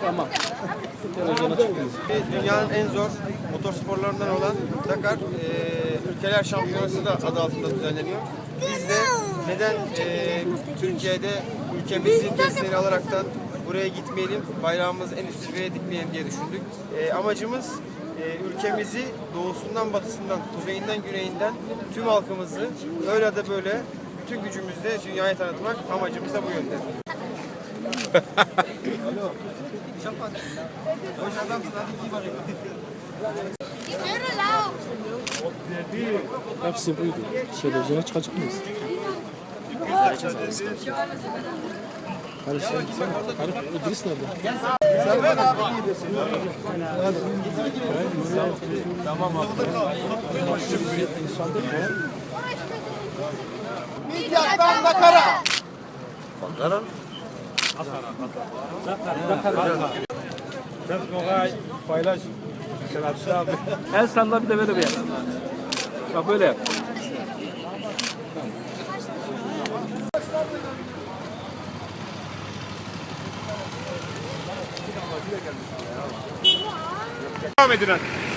Tamam. Dünyanın en zor motorsporlarından olan Dakar e, Ülkeler Şampiyonası da adı altında düzenleniyor. Biz de neden e, Türkiye'de ülkemizin testleri alaraktan buraya gitmeyelim, bayrağımızı en üst zirveye dikmeyelim diye düşündük. E, amacımız e, ülkemizi doğusundan batısından, kuzeyinden güneyinden tüm halkımızı öyle da böyle bütün gücümüzle dünyaya tanıtmak amacımız da bu yönde. Hoş adamsın hadi iyi bakayım. Hepsi buydu. Televizyona çıkacak mıyız? Hadi sen, sen, hadi İdris nerede? Midyat'tan Dakar'a. Paylaş. El salla bir de böyle bir yap. Bak böyle yap. Devam edin hadi.